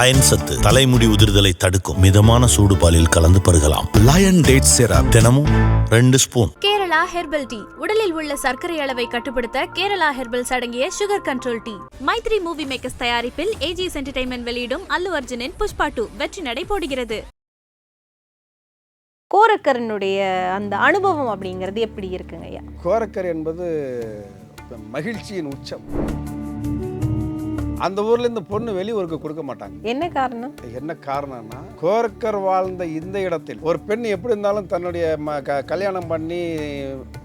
Iron சத்து தலைமுடி உதிர்தலை தடுக்கும் மிதமான சூடு பாலில் கலந்து பருகலாம். லயன் டேட் சிரப் தினமும் ரெண்டு ஸ்பூன். Kerala herbal tea. உடலில் உள்ள சர்க்கரை அளவை கட்டுப்படுத்த கேரளா ஹெர்பல்ஸ் அடங்கிய sugar control tea Mythri movie makers தயாரிப்பில் ஏஜிஎஸ் என்டர்டைன்மெண்ட் வெளியிடும் அல்லு அர்ஜுனின் புஷ்பா டூ வெற்றி நடை போடுகிறது. கோரக்கரனுடைய அந்த அனுபவம் அப்படிங்கிறது எப்படி இருக்குங்க ஐயா கோரக்கர் என்பது மகிழ்ச்சியின் உச்சம். அந்த ஊர்ல இந்த பொண்ணு வெளியூருக்கு கொடுக்க மாட்டாங்க. என்ன காரணம்? என்ன காரணம்னா கோரக்கர் வாழ்ந்த இந்த இடத்தில் ஒரு பெண் எப்படி இருந்தாலும் தன்னுடைய கல்யாணம் பண்ணி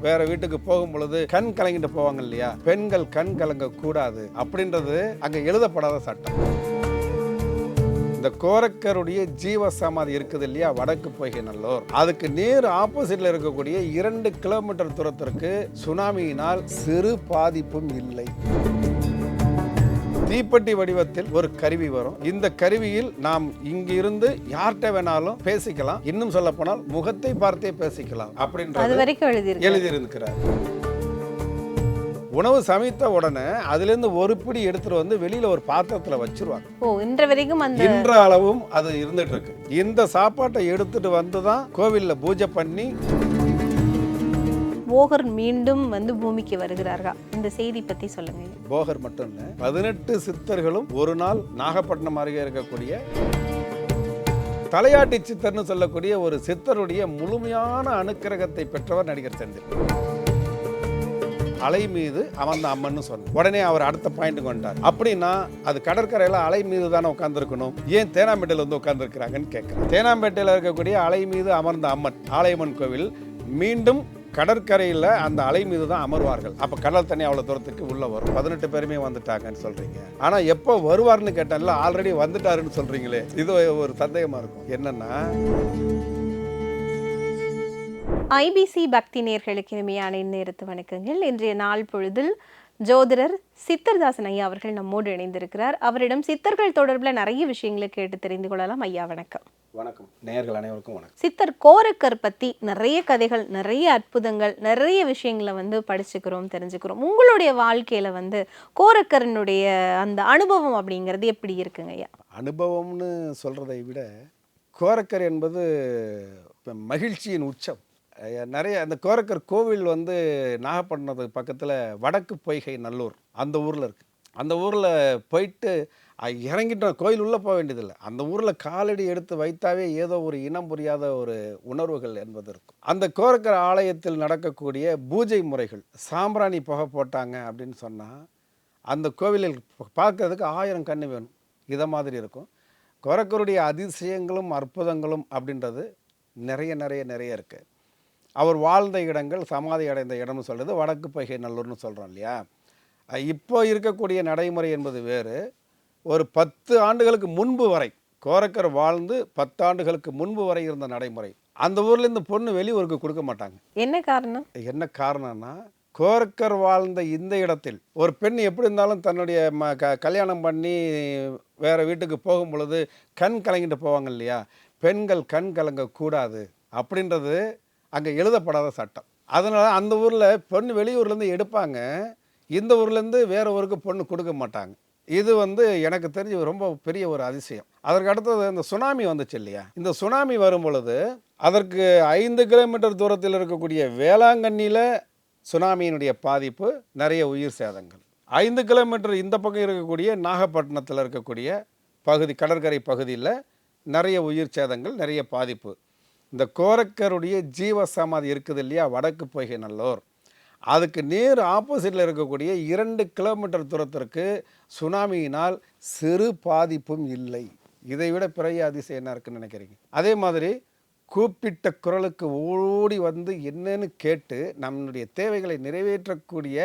வேற வீட்டுக்கு போகும் பொழுது கண் கலங்கிட்டு போவாங்க இல்லையா? பெண்கள் கண் கலங்க கூடாது அப்படின்றது அங்க எழுதப்படாத சட்டம். இந்த கோரக்கருடைய ஜீவ சமாதி இருக்குது இல்லையா? வடக்கு பொய்கை நல்லூர். அதுக்கு நேர் ஆப்போசிட்ல இருக்கக்கூடிய இரண்டு கிலோமீட்டர் தூரத்திற்கு சுனாமியினால் சிறு பாதிப்பும் இல்லை. தீப்பெட்டி வடிவத்தில் ஒரு கருவி வரும். இந்த கருவியில் நாம் இங்கிருந்து யார்கிட்ட வேணாலும் பேசிக்கலாம். இன்னும் சொல்ல போனால் முகத்தை பார்த்தே பேசிக்கலாம் அப்படின்றது எழுதியிருக்கு எழுதியிருக்கிறார். உணவு சமைத்த உடனே அதுலேருந்து ஒரு பிடி எடுத்துட்டு வந்து வெளியில ஒரு பாத்திரத்துல வச்சிருவாங்க. ஓ இன்ற வரைக்கும் அந்த இன்ற அளவும் அது இருந்துட்டு இருக்கு. இந்த சாப்பாட்டை எடுத்துட்டு வந்து தான் கோவில்ல பூஜை பண்ணி போகர் மீண்டும் வந்து பூமிக்கு வருகிறார்கள். இந்த செய்தி பத்தி சொல்லுங்க. போகர் மட்டும் இல்ல பதினெட்டு சித்தர்களும் ஒரு நாள் நாகப்பட்டினம் அருகே இருக்கக்கூடிய தலையாட்டி சித்தர்னு சொல்லக்கூடிய ஒரு சித்தருடைய முழுமையான அனுக்கிரகத்தை பெற்றவர் நடிகர் செந்தில். அலை மீது அமர்ந்த அம்மன்னு சொன்னார் உடனே அவர் அடுத்த பாயிண்ட் கொண்டார் அப்படின்னா அது கடற்கரையில் அலை மீது தானே உட்காந்துருக்கணும் ஏன் தேனாம்பேட்டையில் வந்து உட்காந்துருக்கிறாங்கன்னு கேட்குறேன். தேனாம்பேட்டையில் இருக்கக்கூடிய அலை மீது அமர்ந்த அம்மன் ஆலயம்மன் கோவில் மீண்டும் கடற்கரையில் அந்த அலை மீது தான் அமர்வார்கள். அப்போ கடல் தண்ணி அவ்வளோ தூரத்துக்கு உள்ளே வரும். பதினெட்டு பேருமே வந்துட்டாங்கன்னு சொல்கிறீங்க ஆனால் எப்போ வருவார்னு கேட்டால ஆல்ரெடி வந்துட்டாருன்னு சொல்கிறீங்களே இது ஒரு சந்தேகமாக இருக்கும். என்னென்னா ஐபிசி பக்தி நேர்களுக்கு இனிமையான நேரத்து வணக்கங்கள். இன்றைய நாள் பொழுதில் ஜோதிடர் சித்தர்தாசன் ஐயா அவர்கள் நம்மோடு இணைந்திருக்கிறார். அவரிடம் சித்தர்கள் தொடர்பில் நிறைய விஷயங்களை கேட்டு தெரிந்து கொள்ளலாம். ஐயா வணக்கம். வணக்கம். நேயர்கள் அனைவருக்கும் வணக்கம். சித்தர் கோரக்கர் பத்தி நிறைய கதைகள் நிறைய அற்புதங்கள் நிறைய விஷயங்களை வந்து படிச்சுக்கிறோம் தெரிஞ்சுக்கிறோம். உங்களுடைய வாழ்க்கையில வந்து கோரக்கரனுடைய அந்த அனுபவம் அப்படிங்கிறது எப்படி இருக்குங்க ஐயா? அனுபவம்னு சொல்கிறதை விட கோரக்கர் என்பது மகிழ்ச்சியின் உச்சம். நிறைய அந்த கோரக்கர் கோவில் வந்து நாகப்பட்டினத்துக்கு பக்கத்தில் வடக்கு பொய்கை நல்லூர் அந்த ஊரில் இருக்குது அந்த ஊரில் போயிட்டு இறங்கிட்டோம் கோயில் உள்ளே போக வேண்டியதில்லை. அந்த ஊரில் காலடி எடுத்து வைத்தாவே ஏதோ ஒரு இனம் புரியாத ஒரு உணர்வுகள் என்பது இருக்கும். அந்த கோரக்கர் ஆலயத்தில் நடக்கக்கூடிய பூஜை முறைகள் சாம்பிராணி புகை போட்டாங்க அப்படின்னு சொன்னால் அந்த கோவிலில் பார்க்கறதுக்கு ஆயிரம் கண்ணு வேணும். இதை மாதிரி இருக்கும். கொரக்கருடைய அதிசயங்களும் அற்புதங்களும் அப்படின்றது நிறைய நிறைய நிறைய இருக்குது அவர் வாழ்ந்த இடங்கள் சமாதி அடைந்த இடம்னு சொல்கிறது வடக்கு பைகை நல்லூர்னு சொல்கிறோம் இல்லையா? இப்போ இருக்கக்கூடிய நடைமுறை என்பது வேறு. ஒரு பத்து ஆண்டுகளுக்கு முன்பு வரை கோரக்கர் வாழ்ந்து பத்து ஆண்டுகளுக்கு முன்பு வரை இருந்த நடைமுறை. அந்த ஊர்ல இந்த பொண்ணு வெளியூருக்கு கொடுக்க மாட்டாங்க. என்ன காரணம்? என்ன காரணம்னா கோரக்கர் வாழ்ந்த இந்த இடத்தில் ஒரு பெண் எப்படி இருந்தாலும் தன்னுடைய ம க கல்யாணம் பண்ணி வேற வீட்டுக்கு போகும் பொழுது கண் கலங்கிட்டு போவாங்க இல்லையா? பெண்கள் கண் கலங்க கூடாது அப்படின்றது அங்கே எழுதப்படாத சட்டம். அதனால் அந்த ஊரில் பெண் வெளியூர்லேருந்து எடுப்பாங்க. இந்த ஊர்லேருந்து வேறு ஊருக்கு பொண்ணு கொடுக்க மாட்டாங்க. இது வந்து எனக்கு தெரிஞ்சு ரொம்ப பெரிய ஒரு அதிசயம். அதற்கு அடுத்தது இந்த சுனாமி வந்துச்சு இல்லையா? இந்த சுனாமி வரும் பொழுது அதற்கு ஐந்து கிலோமீட்டர் தூரத்தில் இருக்கக்கூடிய வேளாங்கண்ணியில் சுனாமியினுடைய பாதிப்பு நிறைய உயிர் சேதங்கள். ஐந்து கிலோமீட்டர் இந்த பக்கம் இருக்கக்கூடிய நாகப்பட்டினத்தில் இருக்கக்கூடிய பகுதி கடற்கரை பகுதியில் நிறைய உயிர் சேதங்கள் நிறைய பாதிப்பு. இந்த கோரக்கருடைய ஜீவ சமாதி இருக்குது இல்லையா வடக்கு பொய்கை நல்லூர். அதுக்கு நேர் ஆப்போசிட்டில் இருக்கக்கூடிய இரண்டு கிலோமீட்டர் தூரத்திற்கு சுனாமியினால் சிறு பாதிப்பும் இல்லை. இதை விட பிறைய அதிசயம் என்ன இருக்குன்னு நினைக்கிறீங்க? அதே மாதிரி கூப்பிட்ட குரலுக்கு ஓடி வந்து என்னன்னு கேட்டு நம்முடைய தேவைகளை நிறைவேற்றக்கூடிய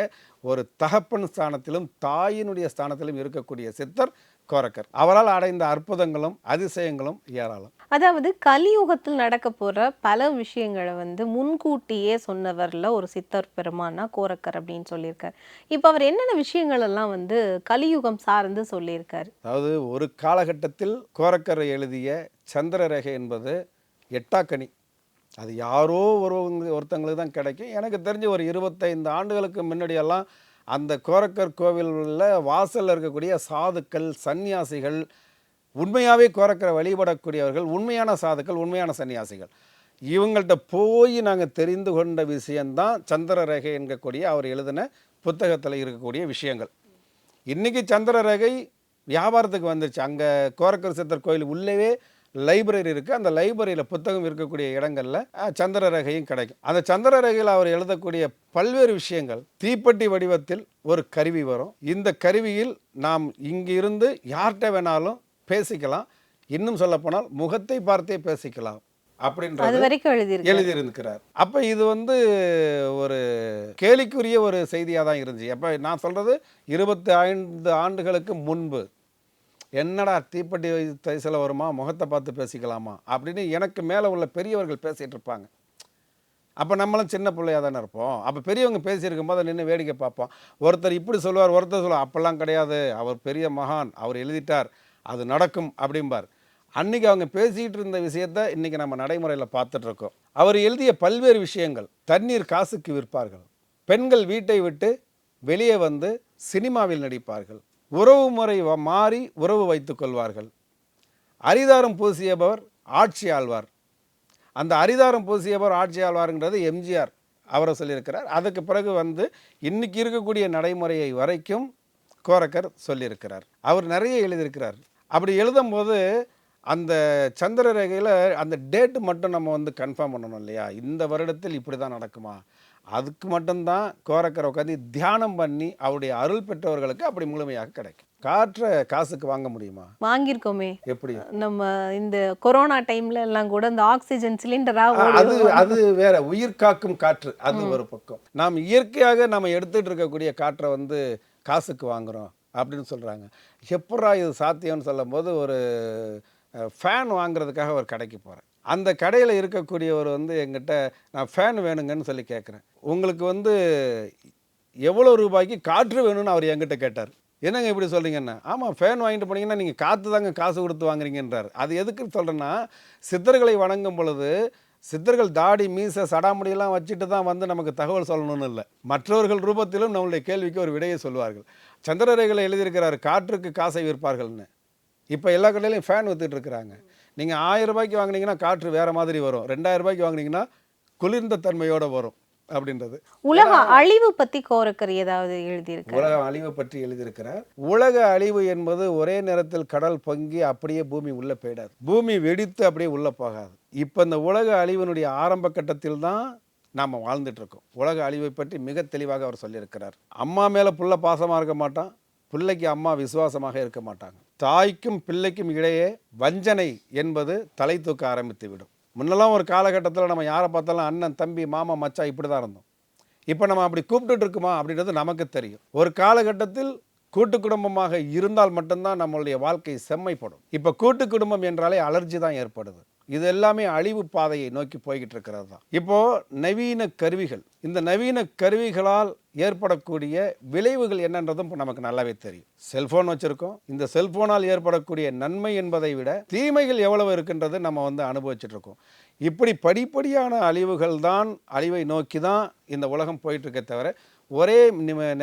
ஒரு தகப்பன் ஸ்தானத்திலும் தாயினுடைய ஸ்தானத்திலும் இருக்கக்கூடிய சித்தர் கோரக்கர். அவரால் அடைந்த அற்புதங்களும் அதிசயங்களும் ஏராளம். அதாவது கலியுகத்தில் நடக்க போற பல விஷயங்களை வந்து முன்கூட்டியே சொன்னவர்ல ஒரு சித்தர் பெருமானா கோரக்கர் அப்படின்னு சொல்லியிருக்காரு. இப்போ அவர் என்னென்ன விஷயங்கள் எல்லாம் வந்து கலியுகம் சார்ந்து சொல்லியிருக்காரு? அதாவது ஒரு காலகட்டத்தில் கோரக்கர் எழுதிய சந்திரரேகை என்பது எட்டாக்கனி. அது யாரோ ஒருவங்க ஒருத்தங்களுக்கு தான் கிடைக்கும். எனக்கு தெரிஞ்சு ஒரு இருபத்தைந்து ஆண்டுகளுக்கு முன்னாடியெல்லாம் அந்த கோரக்கர் கோவிலில் வாசலில் இருக்கக்கூடிய சாதுக்கள் சந்நியாசிகள் உண்மையாகவே கோரக்கரை வழிபடக்கூடியவர்கள் உண்மையான சாதுக்கள் உண்மையான சன்னியாசிகள் இவங்கள்ட்ட போய் நாங்கள் தெரிந்து கொண்ட விஷயந்தான் சந்திர ரேகை என்கக்கூடிய அவர் எழுதின புத்தகத்தில் இருக்கக்கூடிய விஷயங்கள். இன்றைக்கி சந்திர ரேகை வியாபாரத்துக்கு வந்துருச்சு. அங்கே கோரக்கர் சித்தர் கோயில் உள்ளவே லைப்ரரி இருக்குது அந்த லைப்ரரியில் புத்தகம் இருக்கக்கூடிய இடங்களில் சந்திர ரேகையும் கிடைக்கும். அந்த சந்திர ரேகையில் அவர் எழுதக்கூடிய பல்வேறு விஷயங்கள் தீப்பெட்டி வடிவத்தில் ஒரு கருவி வரும். இந்த கருவியில் நாம் இங்கிருந்து யார்கிட்ட வேணாலும் பேசிக்கலாம். இன்னும் சொல்லப்போனால் முகத்தை பார்த்தே பேசிக்கலாம் அப்படின்றது எழுதியிருக்கிறார். அப்போ இது வந்து ஒரு கேலிக்குரிய ஒரு செய்தியாக தான் இருந்துச்சு. அப்போ நான் சொல்கிறது இருபத்தி ஐந்து ஆண்டுகளுக்கு முன்பு. என்னடா தீப்பெட்டி தைசில் வருமா? முகத்தை பார்த்து பேசிக்கலாமா? அப்படின்னு எனக்கு மேலே உள்ள பெரியவர்கள் பேசிகிட்டு இருப்பாங்க. அப்போ நம்மளும் சின்ன பிள்ளையாக தானே இருப்போம். அப்போ பெரியவங்க பேசியிருக்கும் போது நின்று வேடிக்கை பார்ப்போம். ஒருத்தர் இப்படி சொல்லுவார் ஒருத்தர் சொல்லுவார். அப்போல்லாம் கிடையாது. அவர் பெரிய மகான். அவர் எழுதிட்டார். அது நடக்கும் அப்படிம்பார். அன்றைக்கி அவங்க பேசிக்கிட்டு இருந்த விஷயத்த இன்றைக்கி நம்ம நடைமுறையில் பார்த்துட்ருக்கோம் அவர் எழுதிய பல்வேறு விஷயங்கள். தண்ணீர் காசுக்கு விற்பார்கள். பெண்கள் வீட்டை விட்டு வெளியே வந்து சினிமாவில் நடிப்பார்கள். உறவு முறை மாறி உறவு வைத்துக் கொள்வார்கள். அரிதாரம் பூசியவர் ஆட்சி ஆழ்வார் அந்த அரிதாரம் பூசியவர் ஆட்சி ஆழ்வார்ங்கிறது எம்ஜிஆர் அவரை சொல்லியிருக்கிறார். அதுக்கு பிறகு வந்து இன்னைக்கு இருக்கக்கூடிய நடைமுறையை வரைக்கும் கோரக்கர் சொல்லியிருக்கிறார். அவர் நிறைய எழுதியிருக்கிறார். அப்படி எழுதும்போது அந்த சந்திர ரேகையில் அந்த டேட்டு மட்டும் நம்ம வந்து கன்ஃபார்ம் பண்ணணும் இல்லையா? இந்த வருடத்தில் இப்படி தான் நடக்குமா? அதுக்கு மட்டும்தான் கோரக்கரை உட்காந்து தியானம் பண்ணி அவருடைய அருள் பெற்றவர்களுக்கு அப்படி முழுமையாக கிடைக்கும். காற்றை காசுக்கு வாங்க முடியுமா? வாங்கியிருக்கோமே. எப்படி? நம்ம இந்த கொரோனா டைம்ல எல்லாம் கூட இந்த ஆக்சிஜன் சிலிண்டரா அது அது வேற உயிர் காக்கும் காற்று அது ஒரு பக்கம். நாம் இயற்கையாக நம்ம எடுத்துட்டு இருக்கக்கூடிய காற்றை வந்து காசுக்கு வாங்குறோம் அப்படின்னு சொல்றாங்க. எப்படா இது சாத்தியம்னு சொல்லும்போது ஒரு ஃபேன் வாங்குறதுக்காக ஒரு கடைக்கு போகிறேன் அந்த கடையில் இருக்கக்கூடியவர் வந்து எங்கிட்ட நான் ஃபேன் வேணுங்கன்னு சொல்லி கேட்குறேன் உங்களுக்கு வந்து எவ்வளோ ரூபாய்க்கு காற்று வேணும்னு அவர் என்கிட்ட கேட்டார். என்னங்க இப்படி சொல்கிறீங்கன்னா ஆமாம் ஃபேன் வாங்கிட்டு போனீங்கன்னா நீங்கள் காற்று தாங்க காசு கொடுத்து வாங்குறீங்கன்றார். அது எதுக்கு சொல்கிறேன்னா சித்தர்களை வணங்கும் பொழுது சித்தர்கள் தாடி மீசை சடாமுடியெல்லாம் வச்சுட்டு தான் வந்து நமக்கு தகவல் சொல்லணும்னு இல்லை. மற்றவர்கள் ரூபத்திலும் நம்மளுடைய கேள்விக்கு ஒரு விடையை சொல்வார்கள் சந்திரரேகளை எழுதியிருக்கிறார் காற்றுக்கு காசை விற்பார்கள்னு. இப்போ எல்லா கடையிலையும் ஃபேன் வித்துட்டு இருக்கிறாங்க. நீங்கள் ஆயிரம் ரூபாய்க்கு வாங்குனீங்கன்னா காற்று வேறு மாதிரி வரும். ரெண்டாயிரம் ரூபாய்க்கு வாங்குனீங்கன்னா குளிர்ந்த தன்மையோடு வரும் அப்படின்றது. உலக அழிவு பத்தி கோரக்கர் ஏதாவது எழுதியிருக்கு உலக அழிவு பற்றி எழுதியிருக்கிறார். உலக அழிவு என்பது ஒரே நேரத்தில் கடல் பொங்கி அப்படியே பூமி உள்ள போயிடாது. பூமி வெடித்து அப்படியே உள்ள போகாது. இப்போ இந்த உலக அழிவினுடைய ஆரம்ப கட்டத்தில் தான் நாம் வாழ்ந்துட்டு இருக்கோம் உலக அழிவை பற்றி மிக தெளிவாக அவர் சொல்லியிருக்கிறார். அம்மா மேலே புள்ள பாசமாக இருக்க மாட்டான். பிள்ளைக்கு அம்மா விசுவாசமாக இருக்க மாட்டாங்க. தாய்க்கும் பிள்ளைக்கும் இடையே வஞ்சனை என்பது தலை தூக்க ஆரம்பித்து விடும் முன்னெல்லாம் ஒரு காலகட்டத்தில் நம்ம யாரை பார்த்தாலும் அண்ணன் தம்பி மாமா மச்சா இப்படி தான் இருந்தோம். இப்போ நம்ம அப்படி கூப்பிட்டுட்டு இருக்குமா அப்படின்றது நமக்கு தெரியும். ஒரு காலகட்டத்தில் கூட்டு குடும்பமாக இருந்தால் மட்டும்தான் நம்மளுடைய வாழ்க்கை செம்மைப்படும். இப்போ கூட்டு குடும்பம் என்றாலே அலர்ஜி தான் ஏற்படுது. இது எல்லாமே அழிவு பாதையை நோக்கி போய்கிட்டு இருக்கிறது தான். இப்போ நவீன கருவிகள் இந்த நவீன கருவிகளால் ஏற்படக்கூடிய விளைவுகள் என்னன்றதும் நமக்கு நல்லாவே தெரியும். செல்போன் வச்சிருக்கோம். இந்த செல்போனால் ஏற்படக்கூடிய நன்மை என்பதை விட தீமைகள் எவ்வளவு இருக்கின்றது நம்ம வந்து அனுபவிச்சுட்டு இருக்கோம் இப்படி படிப்படியான அழிவுகள் தான் அழிவை நோக்கி தான் இந்த உலகம் போயிட்டு இருக்கே தவிர ஒரே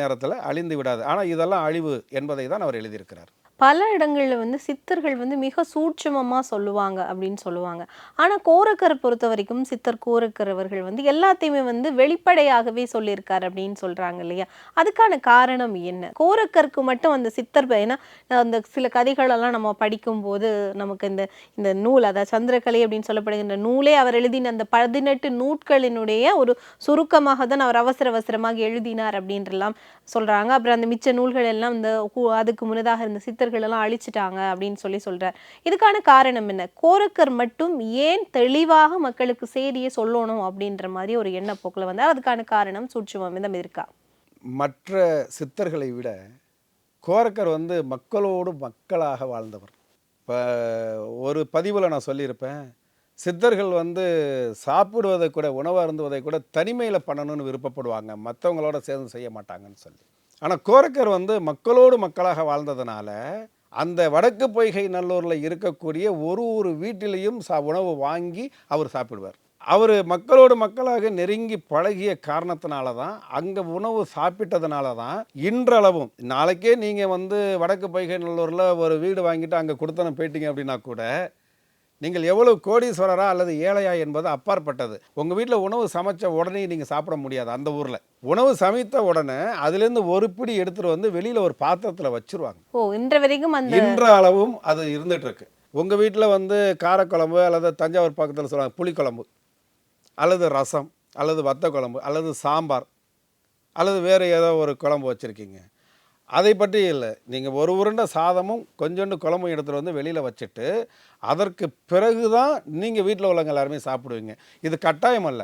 நேரத்தில் அழிந்து விடாது. ஆனால் இதெல்லாம் அழிவு என்பதை தான் அவர் எழுதியிருக்கிறார். பல இடங்களில் வந்து சித்தர்கள் வந்து மிக சூட்சமமாக சொல்லுவாங்க அப்படின்னு சொல்லுவாங்க. ஆனால் கோரக்கரை பொறுத்த வரைக்கும் சித்தர் கோரக்கரவர்கள் வந்து எல்லாத்தையுமே வந்து வெளிப்படையாகவே சொல்லியிருக்காரு அப்படின்னு சொல்கிறாங்க இல்லையா? அதுக்கான காரணம் என்ன? கோரக்கருக்கு மட்டும் அந்த சித்தர் ஏன்னா அந்த சில கதைகளெல்லாம் நம்ம படிக்கும்போது நமக்கு இந்த இந்த நூல் அதாவது சந்திரகலை அப்படின்னு சொல்லப்படுகின்ற நூலே அவர் எழுதின அந்த பதினெட்டு நூட்களினுடைய ஒரு சுருக்கமாக தான் அவர் அவசர அவசரமாக எழுதினார் அப்படின்றலாம் சொல்கிறாங்க அப்புறம் அந்த மிச்ச நூல்கள் எல்லாம் இந்த அதுக்கு முன்னதாக இருந்த சித்தர் எல்லாம் அழிச்சிட்டாங்க அப்படின்னு சொல்லி சொல்றார். இதுக்கான காரணம் என்ன? கோரக்கர் மட்டும் ஏன் தெளிவாக மக்களுக்கு செய்தியை சொல்லணும் அப்படின்ற மாதிரி ஒரு எண்ணப்போக்கில் வந்தால் அதுக்கான காரணம் சூட்சுமம் இருக்கா? மற்ற சித்தர்களை விட கோரக்கர் வந்து மக்களோடு மக்களாக வாழ்ந்தவர். இப்போ ஒரு பதிவில் நான் சொல்லியிருப்பேன். சித்தர்கள் வந்து சாப்பிடுவதை கூட உணவு அருந்துவதை கூட தனிமையில் பண்ணணும்னு விருப்பப்படுவாங்க. மற்றவங்களோட சேர்ந்து செய்ய மாட்டாங்கன்னு சொல்லி. ஆனால் கோரக்கர் வந்து மக்களோடு மக்களாக வாழ்ந்ததுனால அந்த வடக்கு பொய்கை நல்லூரில் இருக்கக்கூடிய ஒரு ஒரு வீட்டிலையும் சா உணவு வாங்கி அவர் சாப்பிடுவார். அவர் மக்களோடு மக்களாக நெருங்கி பழகிய காரணத்தினால தான் அங்கே உணவு சாப்பிட்டதுனால தான் இன்றளவும் நாளைக்கே நீங்கள் வந்து வடக்கு பைகை நல்லூரில் ஒரு வீடு வாங்கிட்டு அங்கே கொடுத்தனம் போயிட்டீங்க அப்படின்னா கூட நீங்கள் எவ்வளவு கோடீஸ்வரரா அல்லது ஏழையா என்பது அப்பாற்பட்டது. உங்கள் வீட்டில் உணவு சமைச்ச உடனே நீங்கள் சாப்பிட முடியாது அந்த ஊரில். உணவு சமைத்த உடனே அதுலேருந்து ஒரு பிடி எடுத்துகிட்டு வந்து வெளியில் ஒரு பாத்திரத்தில் வச்சிருவாங்க. ஓ இன்று வரைக்கும் அந்த இன்ற அளவும் அது இருந்துட்டு இருக்கு உங்கள் வீட்டில் வந்து காரக்குழம்பு அல்லது தஞ்சாவூர் பக்கத்தில் சொல்லுவாங்க புளிக்குழம்பு அல்லது ரசம் அல்லது வத்த குழம்பு அல்லது சாம்பார் அல்லது வேறு ஏதோ ஒரு குழம்பு வச்சுருக்கீங்க. அதை பற்றி இல்லை. நீங்கள் ஒரு உருண்டை சாதமும் கொஞ்சோண்டு குழம்பும் எடுத்துகிட்டு வந்து வெளியில் வச்சுட்டு அதற்கு பிறகு தான் நீங்கள் வீட்டில் உள்ளவங்க எல்லாருமே சாப்பிடுவீங்க. இது கட்டாயம் அல்ல.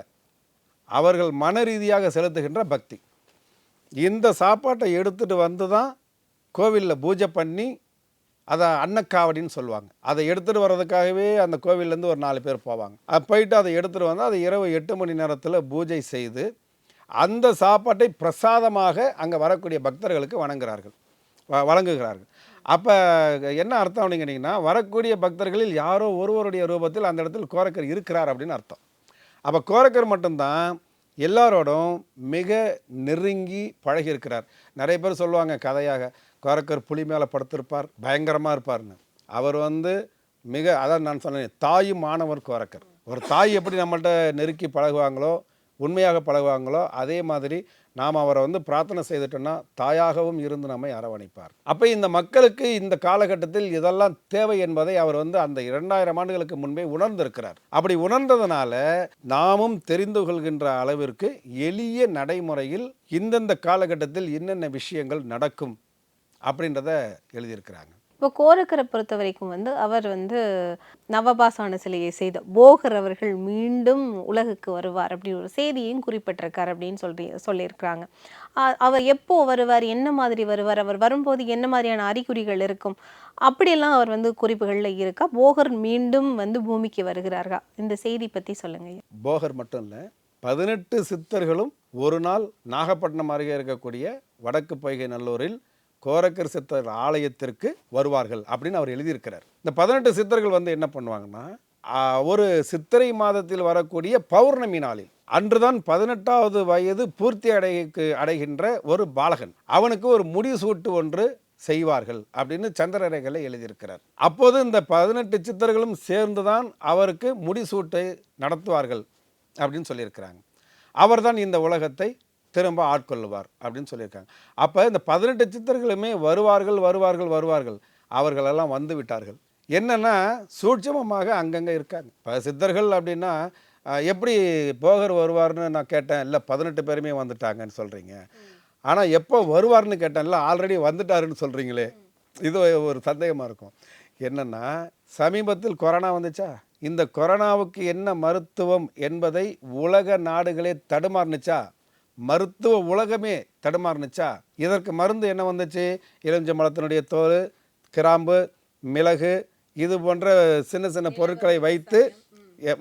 அவர்கள் மன ரீதியாக செலுத்துகின்ற பக்தி. இந்த சாப்பாட்டை எடுத்துகிட்டு வந்து தான் கோவிலில் பூஜை பண்ணி அதை அன்னக்காவடின்னு சொல்லுவாங்க. அதை எடுத்துகிட்டு வர்றதுக்காகவே அந்த கோவில்லேருந்து ஒரு நாலு பேர் போவாங்க. அது போயிட்டு அதை எடுத்துகிட்டு வந்து அதை இரவு எட்டு மணி நேரத்தில் பூஜை செய்து அந்த சாப்பாட்டை பிரசாதமாக அங்கே வரக்கூடிய பக்தர்களுக்கு வணங்குகிறார்கள் வ- வழங்குகிறார்கள். அப்போ என்ன அர்த்தம் அப்படின்னு கேட்டிங்கன்னா வரக்கூடிய பக்தர்களில் யாரோ ஒருவருடைய ரூபத்தில் அந்த இடத்தில் கோரக்கர் இருக்கிறார் அப்படின்னு அர்த்தம். அப்போ கோரக்கர் மட்டும்தான் எல்லாரோடும் மிக நெருங்கி பழகி இருக்கிறார் நிறைய பேர் சொல்லுவாங்க கதையாக கோரக்கர் புலி மேலே படுத்திருப்பார் பயங்கரமாக இருப்பார்னு. அவர் வந்து மிக அதான் நான் சொன்னேன் தாயும் மாணவர் கோரக்கர். ஒரு தாய் எப்படி நம்மள்கிட்ட நெருக்கி பழகுவாங்களோ உண்மையாக பழகுவாங்களோ அதே மாதிரி நாம் அவரை வந்து பிரார்த்தனை செய்துட்டோம்னா தாயாகவும் இருந்து நம்மை அரவணைப்பார். அப்போ இந்த மக்களுக்கு இந்த காலகட்டத்தில் இதெல்லாம் தேவை என்பதை அவர் வந்து அந்த இரண்டாயிரம் ஆண்டுகளுக்கு முன்பே உணர்ந்திருக்கிறார். அப்படி உணர்ந்ததுனால நாமும் தெரிந்து கொள்கின்ற அளவிற்கு எளிய நடைமுறையில் இந்தந்த காலகட்டத்தில் என்னென்ன விஷயங்கள் நடக்கும் அப்படின்றத எழுதியிருக்கிறாங்க. இப்போ கோரக்கரை பொறுத்த வரைக்கும் வந்து அவர் வந்து நவபாசான சிலையை செய்த போகர் அவர்கள் மீண்டும் உலகுக்கு வருவார் அப்படி ஒரு செய்தியையும் குறிப்பிட்டிருக்கார் அப்படின்னு சொல்லி சொல்லியிருக்கிறாங்க. அவர் எப்போ வருவார் என்ன மாதிரி வருவார் அவர் வரும்போது என்ன மாதிரியான அறிகுறிகள் இருக்கும் அப்படியெல்லாம் அவர் வந்து குறிப்புகளில் இருக்கா? போகர் மீண்டும் வந்து பூமிக்கு வருகிறார்களா இந்த செய்தி பற்றி சொல்லுங்க ஐயா. போகர் மட்டும் இல்லை பதினெட்டு சித்தர்களும் ஒரு நாள் நாகப்பட்டினம் அருகே இருக்கக்கூடிய வடக்கு பொய்கை நல்லூரில் கோரக்கர் சித்தர் ஆலயத்திற்கு வருவார்கள் அப்படின்னு அவர் எழுதியிருக்கிறார். இந்த பதினெட்டு சித்தர்கள் வந்து என்ன பண்ணுவாங்கன்னா ஒரு சித்திரை மாதத்தில் வரக்கூடிய பௌர்ணமி நாளில் அன்றுதான் பதினெட்டாவது வயது பூர்த்தி அடைக்கு அடைகின்ற ஒரு பாலகன். அவனுக்கு ஒரு முடிசூட்டு ஒன்று செய்வார்கள் அப்படின்னு சந்திரரேகலை எழுதியிருக்கிறார். அப்போது இந்த பதினெட்டு சித்தர்களும் சேர்ந்துதான் அவருக்கு முடிசூட்டை நடத்துவார்கள் அப்படின்னு சொல்லியிருக்கிறாங்க. அவர்தான் இந்த உலகத்தை திரும்ப ஆட்கொள்ளுவார் அப்படின்னு சொல்லியிருக்காங்க. அப்போ இந்த பதினெட்டு சித்தர்களுமே வருவார்கள் வருவார்கள் வருவார்கள். அவர்களெல்லாம் வந்து விட்டார்கள். என்னென்னா சூட்சமமாக அங்கங்கே இருக்காங்க. இப்போ சித்தர்கள் அப்படின்னா எப்படி போகர் வருவார்னு நான் கேட்டேன். இல்லை பதினெட்டு பேருமே வந்துட்டாங்கன்னு சொல்கிறீங்க ஆனால் எப்போ வருவார்னு இல்லை ஆல்ரெடி வந்துட்டாருன்னு சொல்கிறீங்களே இது ஒரு சந்தேகமாக இருக்கும். என்னென்னா சமீபத்தில் கொரோனா வந்துச்சா? இந்த கொரோனாவுக்கு என்ன மருத்துவம் என்பதை உலக நாடுகளே தடுமாறுனுச்சா? மருத்துவ உலகமே தடுமாறுனுச்சா? இதற்கு மருந்து என்ன வந்துச்சு? எலுமிச்சம்பழத்தினுடைய தோல் கிராம்பு மிளகு இது போன்ற சின்ன சின்ன பொருட்களை வைத்து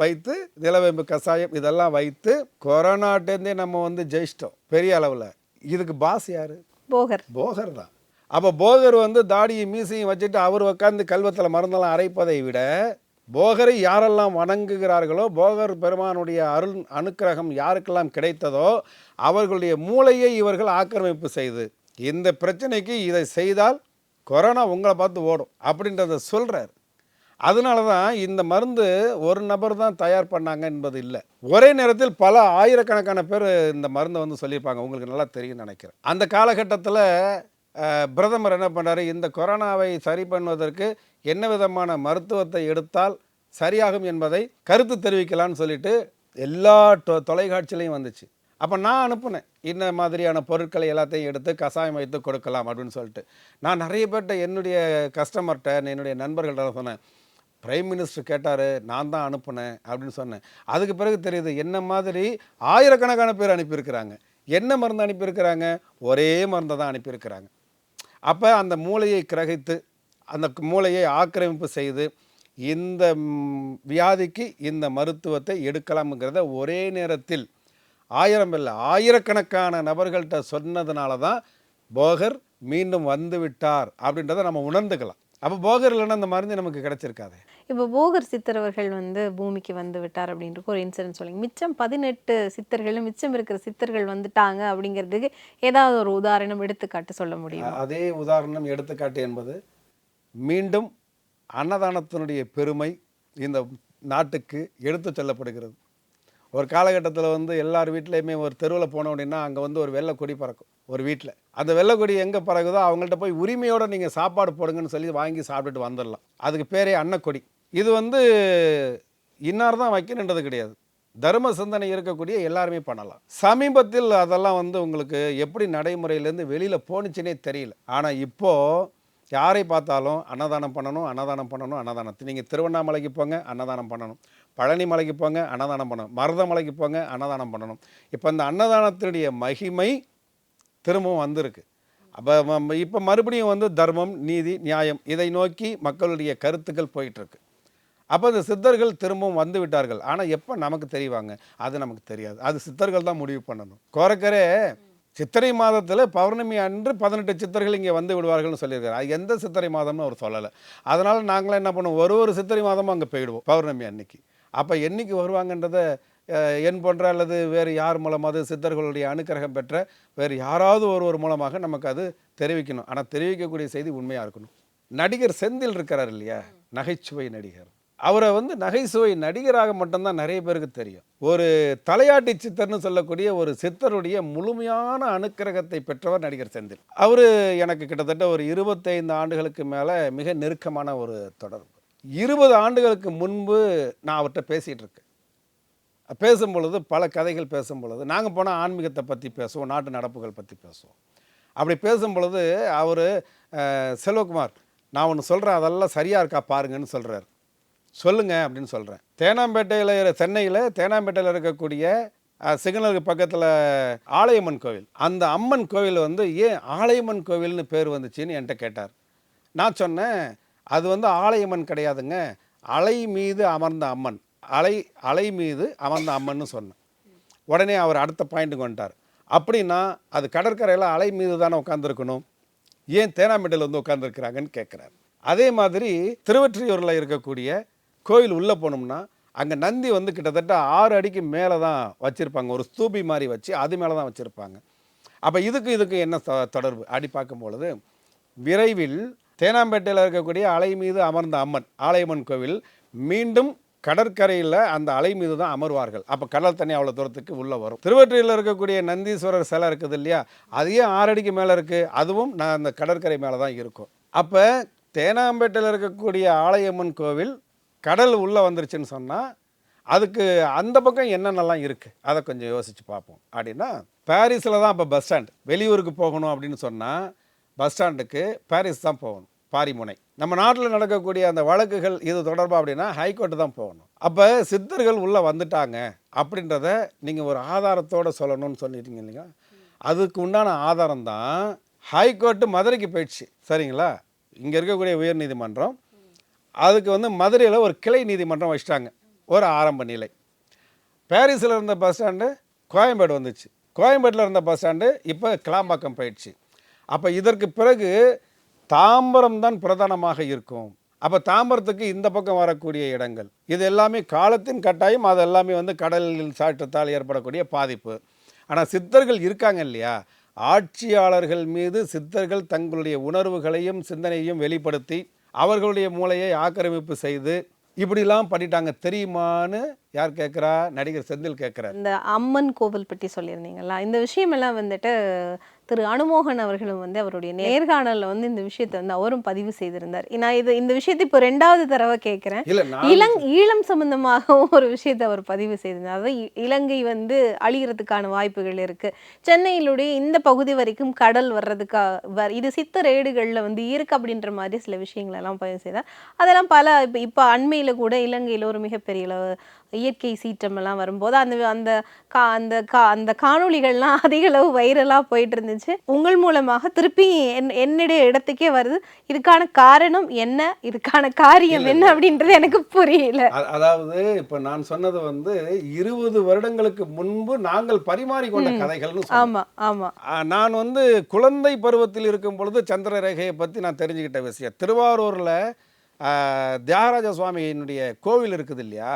வைத்து நிலவேம்பு கஷாயம் இதெல்லாம் வைத்து கொரோனாட்டேருந்தே நம்ம வந்து ஜெயிச்சிட்டோம் பெரிய அளவில். இதுக்கு பாஸ் யாரு? போகர். போகர் தான். அப்போ போகர் வந்து தாடியும் மீசையும் வச்சுட்டு அவர் உட்காந்து கல்வத்தில் மருந்தெல்லாம் அரைப்பதை விட போகரை யாரெல்லாம் வணங்குகிறார்களோ போகர் பெருமானுடைய அருள் அனுக்கிரகம் யாருக்கெல்லாம் கிடைத்ததோ அவர்களுடைய மூளையை இவர்கள் ஆக்கிரமிப்பு செய்து இந்த பிரச்சனைக்கு இதை செய்தால் கொரோனா உங்களை பார்த்து ஓடும் அப்படின்றத சொல்கிறார் அதனால தான் இந்த மருந்து ஒரு நபர் தான் தயார் பண்ணாங்க என்பது இல்லை. ஒரே நேரத்தில் பல ஆயிரக்கணக்கான பேர் இந்த மருந்தை வந்து சொல்லியிருப்பாங்க உங்களுக்கு நல்லா தெரியும் நினைக்கிறேன். அந்த காலகட்டத்தில் பிரதமர் என்ன பண்ணார் இந்த கொரோனாவை சரி பண்ணுவதற்கு என்ன விதமான மருத்துவத்தை எடுத்தால் சரியாகும் என்பதை கருத்து தெரிவிக்கலாம்னு சொல்லிட்டு எல்லா தொலைக்காட்சியிலையும் வந்துச்சு. அப்போ நான் அனுப்புனேன். இந்த மாதிரியான பொருட்களை எல்லாத்தையும் எடுத்து கசாயம் வைத்து கொடுக்கலாம் அப்படின்னு சொல்லிட்டு. நான் நிறைய பேர்கிட்ட என்னுடைய கஸ்டமர்கிட்ட என்னுடைய நண்பர்கள்ட்ட சொன்னேன். பிரைம் மினிஸ்டர் கேட்டார் நான் தான் அனுப்புனேன் அப்படின்னு சொன்னேன். அதுக்கு பிறகு தெரியுது என்ன மாதிரி ஆயிரக்கணக்கான பேர் அனுப்பியிருக்கிறாங்க. என்ன மருந்து அனுப்பியிருக்கிறாங்க? ஒரே மருந்தை தான் அனுப்பியிருக்கிறாங்க. அப்போ அந்த மூளையை கிரகித்து அந்த மூளையை ஆக்கிரமிப்பு செய்து இந்த வியாதிக்கு இந்த மருத்துவத்தை எடுக்கலாம்ங்கிறத ஒரே நேரத்தில் ஆயிரம் இல்லை ஆயிரக்கணக்கான நபர்கள்ட்ட சொன்னதுனால தான் போகர் மீண்டும் வந்து விட்டார் அப்படின்றத நம்ம உணர்ந்துக்கலாம். அப்போ போகர் இல்லைன்னா அந்த மருந்து நமக்கு கிடைச்சிருக்காது. இப்போ போகர் சித்தர் அவர்கள் வந்து பூமிக்கு வந்து விட்டார் அப்படின்ற ஒரு இன்சிடென்ட் சொல்லுங்க. மிச்சம் பதினெட்டு சித்தர்களும் மிச்சம் இருக்கிற சித்தர்கள் வந்துட்டாங்க அப்படிங்கிறதுக்கு ஏதாவது ஒரு உதாரணம் எடுத்துக்காட்டு சொல்ல முடியுமா? அதே உதாரணம் எடுத்துக்காட்டு என்பது மீண்டும் அன்னதானத்தினுடைய பெருமை இந்த நாட்டுக்கு எடுத்து செல்லப்படுகிறது. ஒரு காலகட்டத்தில் வந்து எல்லார் வீட்லேயுமே ஒரு தெருவில் போனோம் அப்படின்னா அங்கே வந்து ஒரு வெள்ளை கொடி பறக்கும் ஒரு வீட்டில் அந்த வெள்ளைக்கொடி எங்கே பறகுதோ அவங்கள்ட்ட போய் உரிமையோடு நீங்கள் சாப்பாடு போடுங்கன்னு சொல்லி வாங்கி சாப்பிட்டுட்டு வந்துடலாம் அதுக்கு பேரே அன்னக்கொடி. இது வந்து இன்னார் தான் வைக்கணுன்றது கிடையாது. தர்ம சிந்தனை இருக்கக்கூடிய எல்லாருமே பண்ணலாம். சமீபத்தில் அதெல்லாம் வந்து உங்களுக்கு எப்படி நடைமுறையிலேருந்து வெளியில் போணுச்சுனே தெரியல. ஆனால் இப்போது யாரை பார்த்தாலும் அன்னதானம் பண்ணணும் அன்னதானம் பண்ணணும் அன்னதானத்தை. நீங்கள் திருவண்ணாமலைக்கு போங்க அன்னதானம் பண்ணணும். பழனி மலைக்கு போங்க அன்னதானம் பண்ணணும். மருதமலைக்கு போங்க அன்னதானம் பண்ணணும். இப்போ இந்த அன்னதானத்தினுடைய மகிமை திரும்பவும் வந்திருக்கு. அப்போ இப்போ மறுபடியும் வந்து தர்மம் நீதி நியாயம் இதை நோக்கி மக்களுடைய கருத்துக்கள் போயிட்டுருக்கு. அப்போ இந்த சித்தர்கள் திரும்பவும் வந்து விட்டார்கள். ஆனால் எப்போ நமக்கு தெரிவாங்க? அது நமக்கு தெரியாது. அது சித்தர்கள் தான் முடிவு பண்ணணும். கோரக்கரே சித்திரை மாதத்தில் பௌர்ணமி அன்று பதினெட்டு சித்தர்கள் இங்கே வந்து விடுவார்கள்னு சொல்லியிருக்காரு. அது எந்த சித்திரை மாதம்னு அவர் சொல்லலை. அதனால் நாங்களாம் என்ன பண்ணுவோம்? ஒரு ஒரு சித்திரை மாதமும் அங்கே போயிடுவோம் பௌர்ணமி அன்னைக்கு. அப்போ என்னைக்கு வருவாங்கன்றதை என் போன்ற அல்லது வேறு யார் மூலமாவது சித்தர்களுடைய அனுக்கிரகம் பெற்ற வேறு யாராவது ஒருவர் மூலமாக நமக்கு அது தெரிவிக்கணும். ஆனால் தெரிவிக்கக்கூடிய செய்தி உண்மையாக இருக்கணும். நடிகர் செந்தில் இருக்கிறார் இல்லையா? நகைச்சுவை நடிகர். அவரை வந்து நகைச்சுவை நடிகராக மட்டும்தான் நிறைய பேருக்கு தெரியும். ஒரு தலையாட்டி சித்தர்னு சொல்லக்கூடிய ஒரு சித்தருடைய முழுமையான அனுக்கிரகத்தை பெற்றவர் நடிகர் செந்தில். அவர் எனக்கு கிட்டத்தட்ட ஒரு இருபத்தைந்து ஆண்டுகளுக்கு மேலே மிக நெருக்கமான ஒரு தொடர்பு. இருபது ஆண்டுகளுக்கு முன்பு நான் அவர்கிட்ட பேசிகிட்டு இருக்கேன். பேசும் பொழுது பல கதைகள் பேசும் பொழுது நாங்கள் போனால் ஆன்மீகத்தை பற்றி பேசுவோம் நாட்டு நடப்புகள் பற்றி பேசுவோம். அப்படி பேசும் பொழுது அவர் செல்வகுமார் நான் ஒன்று சொல்கிறேன் அதெல்லாம் சரியாக இருக்கா பாருங்கன்னு சொல்கிறார் சொல்லுங்க அப்படின்னு சொல்கிறேன் தேனாம்பேட்டையில் சென்னையில் தேனாம்பேட்டையில் இருக்கக்கூடிய சிக்னலுக்கு பக்கத்தில் ஆலயம்மன் கோவில். அந்த அம்மன் கோவில் வந்து ஏன் ஆலயம்மன் கோவில்னு பேர் வந்துச்சுன்னு என்கிட்ட கேட்டார். நான் சொன்னேன் அது வந்து ஆலயம்மன் கிடையாதுங்க. அலை மீது அமர்ந்த அம்மன். அலை அலை மீது அமர்ந்த அம்மன்னு சொன்னேன். உடனே அவர் அடுத்த பாயிண்ட்டுக்கு வந்துட்டார். அப்படின்னா அது கடற்கரையில் அலை மீது தானே உட்காந்துருக்கணும் ஏன் தேனாம்பேட்டையில் வந்து உட்காந்துருக்குறாங்கன்னு கேட்குறாரு அதே மாதிரி திருவற்றியூரில் இருக்கக்கூடிய கோயில் உள்ளே போனோம்னா அங்கே நந்தி வந்து கிட்டத்தட்ட ஆறு அடிக்கு மேலே தான் வச்சுருப்பாங்க. ஒரு ஸ்தூபி மாதிரி வச்சு அது மேலே தான் வச்சுருப்பாங்க. அப்போ இதுக்கு இதுக்கு என்ன தொடர்பு? அப்படி பார்க்கும் பொழுது விரைவில் தேனாம்பேட்டையில் இருக்கக்கூடிய அலை மீது அமர்ந்த அம்மன் ஆலயம்மன் கோவில் மீண்டும் கடற்கரையில் அந்த அலை மீது தான் அமர்வார்கள். அப்போ கடல் தண்ணி அவ்வளோ தூரத்துக்கு உள்ளே வரும். திருவற்றியில் இருக்கக்கூடிய நந்தீஸ்வரர் சிலை இருக்குது இல்லையா? அது ஏன் மேலே இருக்குது அதுவும் நான் அந்த கடற்கரை மேலே தான் இருக்கும். அப்போ தேனாம்பேட்டையில் இருக்கக்கூடிய ஆலயம்மன் கோவில் கடல் உள்ளே வந்துருச்சுன்னு சொன்னால் அதுக்கு அந்த பக்கம் என்னென்னலாம் இருக்குது அதை கொஞ்சம் யோசித்து பார்ப்போம் அப்படின்னா பாரிஸில் தான் இப்போ பஸ் ஸ்டாண்ட் வெளியூருக்கு போகணும் அப்படின்னு சொன்னால் பஸ் ஸ்டாண்டுக்கு பாரிஸ் தான் போகணும். பாரிமுனை. நம்ம நாட்டில் நடக்கக்கூடிய அந்த வழக்குகள் இது தொடர்பாக அப்படின்னா ஹைகோர்ட்டு தான் போகணும். அப்போ சித்தர்கள் உள்ளே வந்துட்டாங்க அப்படின்றத நீங்கள் ஒரு ஆதாரத்தோடு சொல்லணும்னு சொல்லிட்டீங்க இல்லைங்களா அதுக்கு உண்டான ஆதாரம் தான் ஹைகோர்ட்டு மதுரைக்கு போயிடுச்சு. சரிங்களா? இங்கே இருக்கக்கூடிய உயர்நீதிமன்றம் அதுக்கு வந்து மதுரையில் ஒரு கிளை நீதிமன்றம் வச்சிட்டாங்க. ஒரு ஆரம்ப நிலை. பாரிஸில் இருந்த பஸ் ஸ்டாண்டு கோயம்பேடு வந்துச்சு. கோயம்பேட்டில் இருந்த பஸ் ஸ்டாண்டு இப்போ கிளாம்பாக்கம் போயிடுச்சு. அப்போ இதற்கு பிறகு தாம்பரம் தான் பிரதானமாக இருக்கும். அப்போ தாம்பரத்துக்கு இந்த பக்கம் வரக்கூடிய இடங்கள். இது எல்லாமே காலத்தின் கட்டாயம் அது எல்லாமே வந்து கடலில் சாற்றத்தால் ஏற்படக்கூடிய பாதிப்பு. ஆனால் சித்தர்கள் இருக்காங்க இல்லையா? ஆட்சியாளர்கள் மீது சித்தர்கள் தங்களுடைய உணர்வுகளையும் சிந்தனையையும் வெளிப்படுத்தி அவர்களுடைய மூளையை ஆக்கிரமிப்பு செய்து இப்படிலாம் பண்ணிட்டாங்க. தெரியுமான்னு யார் கேட்குறா? நடிகர் செந்தில் கேட்குறாரு. இந்த அம்மன் கோவில் பற்றி சொல்லியிருந்தீங்களா இந்த விஷயமெல்லாம் வந்துட்டு திரு அனுமோகன் அவர்களும் வந்து அவருடைய நேர்காணல்ல வந்து இந்த விஷயத்தை வந்து அவரும் பதிவு செய்திருந்தார். நான் இது இந்த விஷயத்தை இப்போ ரெண்டாவது தடவை கேட்குறேன் இலங் ஈழம் சம்பந்தமாகவும் ஒரு விஷயத்தை அவர் பதிவு செய்திருந்தார். அதாவது இலங்கை வந்து அழிகிறதுக்கான வாய்ப்புகள் இருக்கு. சென்னையிலுடைய இந்த பகுதி வரைக்கும் கடல் வர்றதுக்கா வர் இது சித்தர் ஏடுகளில் வந்து இருக்கு அப்படின்ற மாதிரி சில விஷயங்கள் எல்லாம் பதிவு செய்தார். அதெல்லாம் பல இப்போ இப்போ அண்மையில் கூட இலங்கையில் ஒரு மிகப்பெரிய அளவு இயற்கை சீற்றம் எல்லாம் வரும்போது அந்த அந்த கா அந்த கா அந்த காணொளிகள்லாம் அதிக அளவு வைரலாக போயிட்டு இருந்துச்சு உங்கள் மூலமாக திருப்பி என் என்னுடைய இடத்துக்கே வருது. இதுக்கான காரணம் என்ன? இதுக்கான காரியம் என்ன அப்படின்றது எனக்கு புரியல. அதாவது இப்ப நான் சொன்னது வந்து இருபது வருடங்களுக்கு முன்பு நாங்கள் பரிமாறிக்கொண்ட கதைகள்னு சொன்னேன். ஆமா ஆமா. ஆ, நான் வந்து குழந்தை பருவத்தில் இருக்கும் பொழுது சந்திர ரேகையை பற்றி நான் தெரிஞ்சுக்கிட்ட விஷயம். திருவாரூரில் தியாகராஜ சுவாமியினுடைய கோவில் இருக்குது இல்லையா?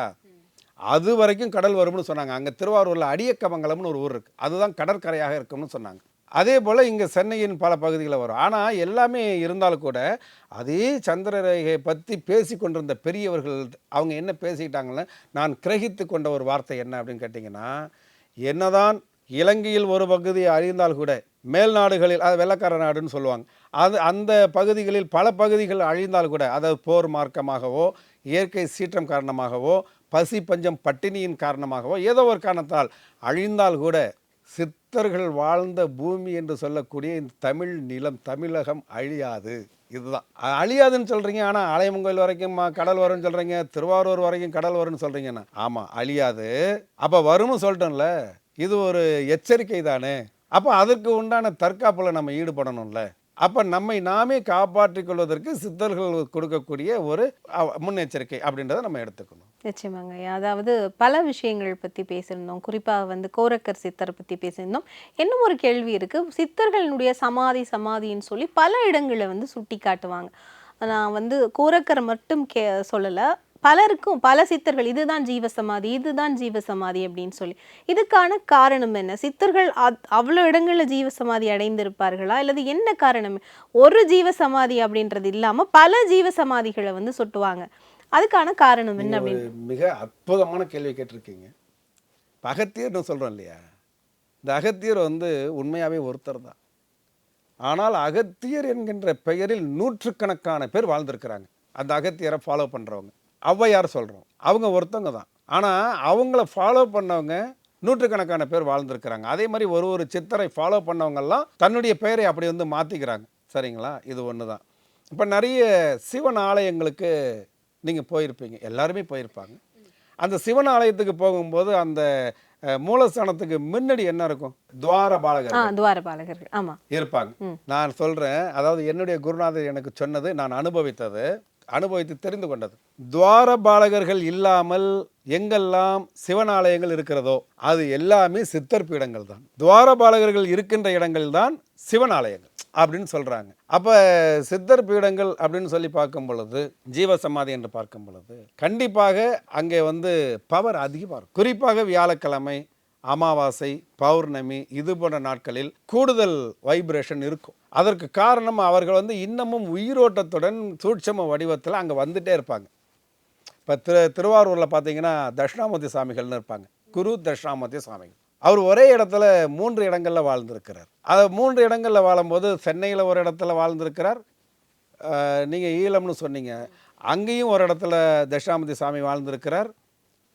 அது வரைக்கும் கடல் வரும்னு சொன்னாங்க. அங்கே திருவாரூரில் அடியக்கமங்கலம்னு ஒரு ஊர் இருக்குது அதுதான் கடற்கரையாக இருக்கும்னு சொன்னாங்க. அதே போல் இங்கே சென்னையின் பல பகுதிகளில் வரும். ஆனால் எல்லாமே இருந்தாலும் கூட அதே சந்திர ரேகையை பற்றி பேசி கொண்டிருந்த பெரியவர்கள் அவங்க என்ன பேசிக்கிட்டாங்கன்னு நான் கிரகித்து கொண்ட ஒரு வார்த்தை என்ன அப்படின்னு கேட்டிங்கன்னா என்னதான் இலங்கையில் ஒரு பகுதி அழிந்தால் கூட மேல் நாடுகளில் அது வெள்ளக்கார நாடுன்னு சொல்லுவாங்க. அது அந்த பகுதிகளில் பல பகுதிகள் அழிந்தால் கூட அதாவது போர் மார்க்கமாகவோ இயற்கை சீற்றம் காரணமாகவோ பசி பஞ்சம் பட்டினியின் காரணமாகவோ ஏதோ ஒரு காரணத்தால் அழிந்தால் கூட சித்தர்கள் வாழ்ந்த பூமி என்று சொல்லக்கூடிய இந்த தமிழ் நிலம் தமிழகம் அழியாது. இதுதான். அழியாதுன்னு சொல்கிறீங்க ஆனால் ஆலயமங்கோயில் வரைக்கும் கடல் வரும்னு சொல்கிறீங்க திருவாரூர் வரைக்கும் கடல் வரும்னு சொல்கிறீங்கண்ணா ஆமாம் அழியாது. அப்போ வரும்னு சொல்லிட்டோம்ல இது ஒரு எச்சரிக்கை தானே? அப்போ அதற்கு உண்டான தற்காப்பில் நம்ம ஈடுபடணும்ல. அப்போ நம்மை நாமே காப்பாற்றிக் கொள்வதற்கு சித்தர்கள் கொடுக்கக்கூடிய ஒரு முன்னெச்சரிக்கை அப்படின்றத நம்ம எடுத்துக்கணும். நிச்சயமாங்க. அதாவது பல விஷயங்கள் பற்றி பேசியிருந்தோம். குறிப்பாக வந்து கோரக்கர் சித்தரை பற்றி பேசியிருந்தோம். இன்னும் ஒரு கேள்வி இருக்குது சித்தர்களினுடைய சமாதி சமாதின்னு சொல்லி பல இடங்களில் வந்து சுட்டி காட்டுவாங்க நான் வந்து கோரக்கர் மட்டும் கே சொல்லலை. பலருக்கும் பல சித்தர்கள் இதுதான் ஜீவசமாதி இதுதான் ஜீவசமாதி அப்படின்னு சொல்லி. இதுக்கான காரணம் என்ன? சித்தர்கள் அவ்வளோ இடங்களில் ஜீவசமாதி அடைந்திருப்பார்களா? அல்லது என்ன காரணம்? ஒரு ஜீவசமாதி அப்படின்றது இல்லாமல் பல ஜீவசமாதிகளை வந்து சுட்டுவாங்க. அதுக்கான காரணம் என்ன அப்படின்னு? மிக அற்புதமான கேள்வி கேட்டிருக்கீங்க. இப்ப அகத்தியர்னு சொல்கிறோம் இல்லையா? இந்த அகத்தியர் வந்து உண்மையாகவே ஒருத்தர் தான். ஆனால் அகத்தியர் என்கின்ற பெயரில் நூற்றுக்கணக்கான பேர் வாழ்ந்திருக்கிறாங்க. அந்த அகத்தியரை ஃபாலோ பண்ணுறவங்க ஔவையார் சொல்கிறோம் அவங்க ஒருத்தவங்க தான். ஆனால் அவங்கள ஃபாலோ பண்ணவங்க நூற்றுக்கணக்கான பேர் வாழ்ந்திருக்கிறாங்க. அதே மாதிரி ஒரு ஒரு சித்தரை ஃபாலோ பண்ணவங்கெல்லாம் தன்னுடைய பெயரை அப்படி வந்து மாற்றிக்கிறாங்க சரிங்களா? இது ஒன்று தான். இப்போ நிறைய சிவன் ஆலயங்களுக்கு நீங்கள் போயிருப்பீங்க. எல்லாருமே போயிருப்பாங்க. அந்த சிவன் ஆலயத்துக்கு போகும்போது அந்த மூலஸ்தானத்துக்கு முன்னாடி என்ன இருக்கும்? துவார பாலகர் ஆ துவாரபாலகர்கள் ஆமா. இருப்பாங்க. நான் சொல்றேன். அதாவது என்னுடைய குருநாதர் எனக்கு சொன்னது நான் அனுபவித்தது. அனுபவித்து தெரிந்து கொண்டது. துவார பாலகர்கள் இல்லாமல் எங்கெல்லாம் சிவனாலயங்கள் இருக்கிறதோ அது எல்லாமே சித்தர் பீடங்கள் தான். துவார பாலகர்கள் இருக்கின்ற இடங்கள் தான் சிவனாலயங்கள் அப்படின்னு சொல்கிறாங்க அப்போ சித்தர் பீடங்கள் அப்படின்னு சொல்லி பார்க்கும் பொழுது ஜீவசமாதி என்று பார்க்கும் பொழுது கண்டிப்பாக அங்கே வந்து பவர் அதிகமாக இருக்கும். குறிப்பாக வியாழக்கிழமை அமாவாசை பௌர்ணமி இது போன்ற நாட்களில் கூடுதல் வைப்ரேஷன் இருக்கும். அதற்கு காரணம் அவர்கள் வந்து இன்னமும் உயிரோட்டத்துடன் சூட்சம வடிவத்தில் அங்கே வந்துட்டே இருப்பாங்க. இப்போ திரு திருவாரூரில் பார்த்தீங்கன்னா தட்சிணாமூர்த்தி சாமிகள்னு இருப்பாங்க. குரு தட்சிணாமூர்த்தி சாமிகள். அவர் ஒரே இடத்துல மூன்று இடங்களில் வாழ்ந்திருக்கிறார். அது மூன்று இடங்களில் வாழும்போது சென்னையில் ஒரு இடத்துல வாழ்ந்திருக்கிறார். நீங்கள் ஈழம்னு சொன்னீங்க. அங்கேயும் ஒரு இடத்துல தட்சிணாமூர்த்தி சாமி வாழ்ந்திருக்கிறார்.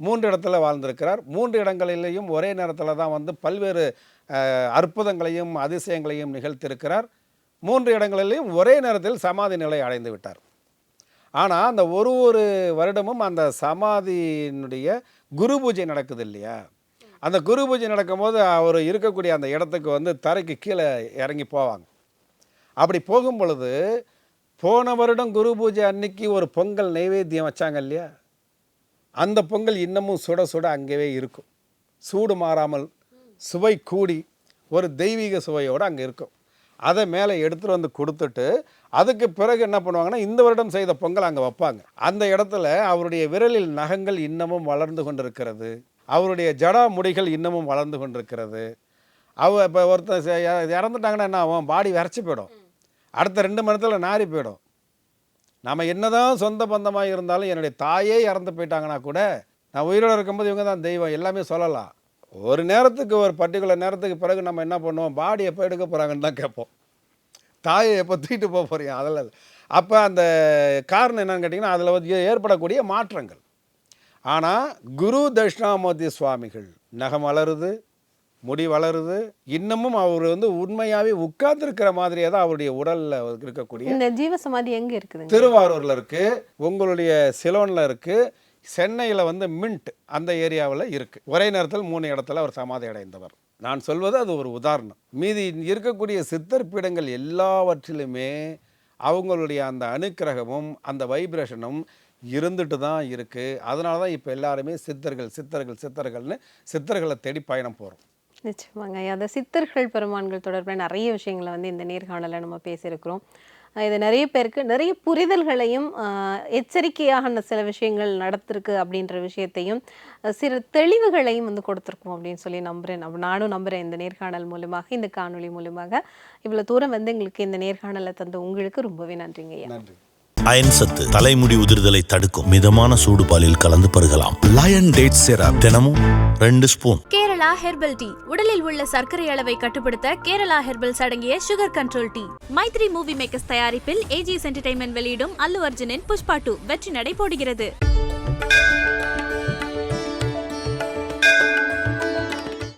மூன்று இடத்துல வாழ்ந்திருக்கிறார். மூன்று இடங்களிலேயும் ஒரே நேரத்தில் தான் வந்து பல்வேறு அற்புதங்களையும் அதிசயங்களையும் நிகழ்த்தியிருக்கிறார். மூன்று இடங்களிலேயும் ஒரே நேரத்தில் சமாதி நிலை அடைந்து விட்டார். ஆனால் அந்த ஒரு ஒரு வருடமும் அந்த சமாதியினுடைய குரு பூஜை நடக்குது இல்லையா? அந்த குரு பூஜை நடக்கும்போது அவர் இருக்கக்கூடிய அந்த இடத்துக்கு வந்து தரைக்கு கீழே இறங்கி போவாங்க. அப்படி போகும் பொழுது போன வருடம் குரு பூஜை அன்னைக்கு ஒரு பொங்கல் நைவேத்தியம் வச்சாங்க இல்லையா? அந்த பொங்கல் இன்னமும் சுட சுட அங்கேயே இருக்கும். சூடு மாறாமல் சுவை கூடி ஒரு தெய்வீக சுவையோடு அங்கே இருக்கும். அதை மேலே எடுத்துகிட்டு வந்து கொடுத்துட்டு அதுக்கு பிறகு என்ன பண்ணுவாங்கன்னா இந்த வருடம் செய்த பொங்கல் அங்கே வைப்பாங்க. அந்த இடத்துல அவருடைய விரலில் நகங்கள் இன்னமும் வளர்ந்து கொண்டிருக்கிறது. அவருடைய ஜடா முடிகள் இன்னமும் வளர்ந்து கொண்டிருக்கிறது. அவ இப்போ ஒருத்தர் இறந்துட்டாங்கன்னா என்ன ஆகும்? பாடி விரைச்சி போயிடும். அடுத்த ரெண்டு மணி நேரத்தில் நாறி போயிடும். நம்ம என்னதான் சொந்த பந்தமாக இருந்தாலும் என்னுடைய தாயே இறந்து போயிட்டாங்கன்னா கூட நான் உயிரோடு இருக்கும்போது இவங்க தான் தெய்வம் எல்லாமே சொல்லலாம். ஒரு நேரத்துக்கு ஒரு பர்டிகுலர் நேரத்துக்கு பிறகு நம்ம என்ன பண்ணுவோம்? பாடி எப்போ எடுக்க போகிறாங்கன்னு தான் கேட்போம். தாயை எப்போ தூக்கிட்டு போக போகிறீங்க அதெல்லாம் இல்லை அப்போ அந்த காரணம் என்னன்னு கேட்டிங்கன்னா அதில் வந்து ஏற்படக்கூடிய மாற்றங்கள். ஆனால் குரு தட்சிணாமூர்த்தி சுவாமிகள் நகம் வளருது முடி வளருது. இன்னமும் அவர் வந்து உண்மையாகவே உட்கார்ந்துருக்கிற மாதிரியே தான் அவருடைய உடலில் இருக்கக்கூடிய இந்த ஜீவசமாதி எங்க இருக்குதுங்க? திருவாரூரில் இருக்குது உங்களுடைய சிலோனில் இருக்குது சென்னையில் வந்து மின்ட் அந்த ஏரியாவில் இருக்குது ஒரே நேரத்தில் மூணு இடத்துல அவர் சமாதி அடைந்தவர். நான் சொல்வது அது ஒரு உதாரணம். மீதி இருக்கக்கூடிய சித்தர் பீடங்கள் எல்லாவற்றிலுமே அவங்களுடைய அந்த அனுக்கிரகமும் அந்த வைப்ரேஷனும் இருந்துட்டு தான் இருக்குது அதனால தான் இப்போ எல்லாருமே சித்தர்கள் சித்தர்கள் சித்தர்கள்னு சித்தர்களை தேடி பயணம் போகிறோம் நிச்சயமாங்க. அந்த சித்தர்கள் பெருமான்கள் தொடர்பில் நிறைய விஷயங்களை வந்து இந்த நேர்காணலில் நம்ம பேசியிருக்கிறோம். இது நிறைய பேருக்கு நிறைய புரிதல்களையும் அஹ், எச்சரிக்கையாக சில விஷயங்கள் நடத்திருக்கு அப்படின்ற விஷயத்தையும் சில தெளிவுகளையும் வந்து கொடுத்துருக்கோம் அப்படின்னு சொல்லி நம்புறேன். நானும் நம்புறேன் இந்த நேர்காணல் மூலமாக இந்த காணொலி மூலமாக இவ்வளோ தூரம் வந்து எங்களுக்கு இந்த நேர்காணலை தந்த உங்களுக்கு ரொம்பவே நன்றிங்க ஐயா. நன்றி. அயன் சத்து தலைமுடி உதிர்தலை தடுக்கும் மிதமான சூடு பாலில் கலந்து பருகலாம். லயன் டேட் சிரப் தினமும் ரெண்டு ஸ்பூன் கேரளா ஹெர்பல் டீ. உடலில் உள்ள சர்க்கரை அளவை கட்டுப்படுத்த கேரளா ஹெர்பல்ஸ் அடங்கிய sugar control tea. Mythri movie makers தயாரிப்பில் ஏஜிஎஸ் என்டர்டைன்மெண்ட் வெளியிடும் அல்லு அர்ஜுனின் புஷ்பா டூ. வெற்றி நடை போடுகிறது.